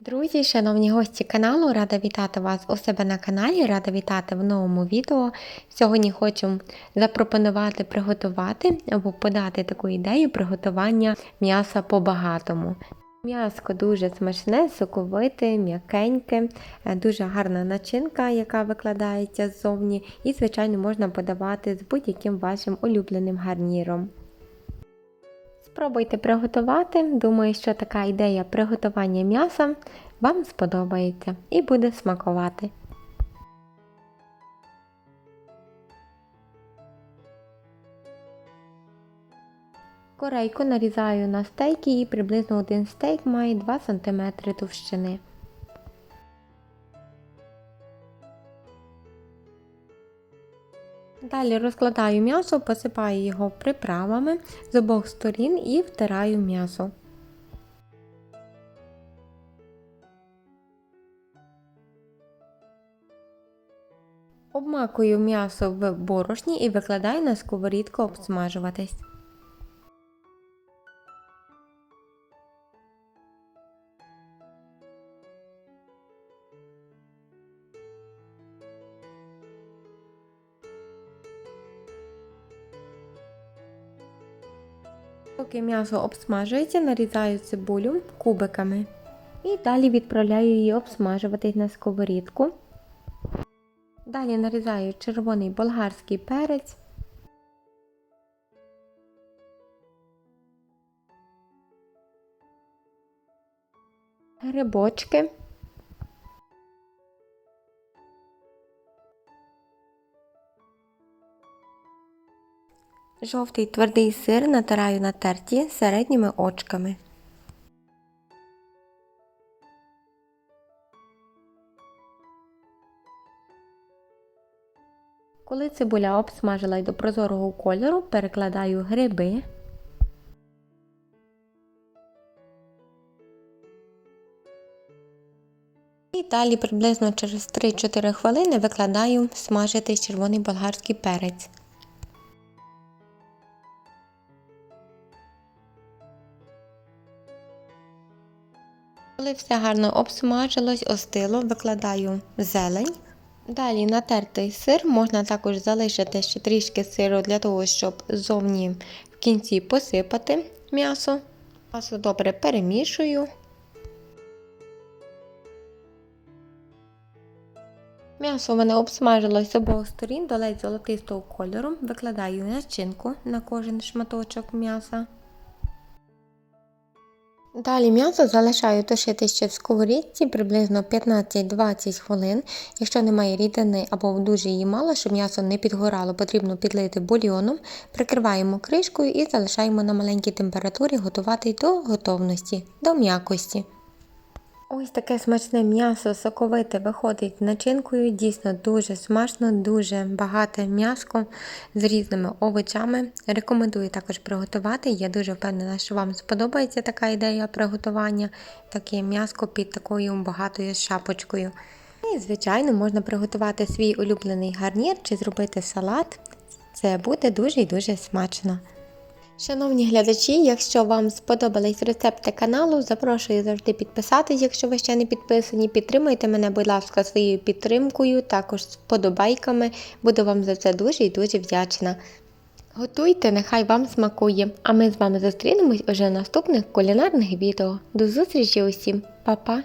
Друзі, шановні гості каналу, рада вітати вас у себе на каналі, рада вітати в новому відео. Сьогодні хочу запропонувати приготувати або подати таку ідею приготування м'яса по-багатому. М'яско дуже смачне, соковите, м'якеньке, дуже гарна начинка, яка викладається ззовні, і, звичайно, можна подавати з будь-яким вашим улюбленим гарніром. Спробуйте приготувати. Думаю, що така ідея приготування м'яса вам сподобається і буде смакувати. Корейку нарізаю на стейки і приблизно один стейк має 2 см товщини. Далі розкладаю м'ясо, посипаю його приправами з обох сторін і втираю м'ясо. Обмакую м'ясо в борошні і викладаю на сковорідку обсмажуватись. Поки м'ясо обсмажується, нарізаю цибулю кубиками і далі відправляю її обсмажуватись на сковорідку. Далі нарізаю червоний болгарський перець. Грибочки. Жовтий твердий сир натираю на терті середніми очками. Коли цибуля обсмажила й до прозорого кольору, перекладаю гриби. І далі приблизно через 3-4 хвилини викладаю смажитий червоний болгарський перець. Коли все гарно обсмажилось, остило, викладаю зелень. Далі натертий сир можна також залишити ще трішки сиру для того, щоб зовні в кінці посипати м'ясо. М'ясо добре перемішую. М'ясо в мене обсмажилось з обох сторін до ледь золотистого кольору. Викладаю начинку на кожен шматочок м'яса. Далі м'ясо залишаю тушити ще в сковорідці приблизно 15-20 хвилин. Якщо немає рідини або дуже її мало, щоб м'ясо не підгорало, потрібно підлити бульйоном, прикриваємо кришкою і залишаємо на маленькій температурі готувати до готовності, до м'якості. Ось таке смачне м'ясо соковите виходить начинкою. Дійсно дуже смачно, дуже багате м'яско з різними овочами. Рекомендую також приготувати. Я дуже впевнена, що вам сподобається така ідея приготування, таке м'яско під такою багатою шапочкою. І, звичайно, можна приготувати свій улюблений гарнір чи зробити салат. Це буде дуже і дуже смачно. Шановні глядачі, якщо вам сподобались рецепти каналу, запрошую завжди підписатись, якщо ви ще не підписані. Підтримуйте мене, будь ласка, своєю підтримкою, також з подобайками. Буду вам за це дуже і дуже вдячна. Готуйте, нехай вам смакує, а ми з вами зустрінемось уже в наступних кулінарних відео. До зустрічі усім, Па-па!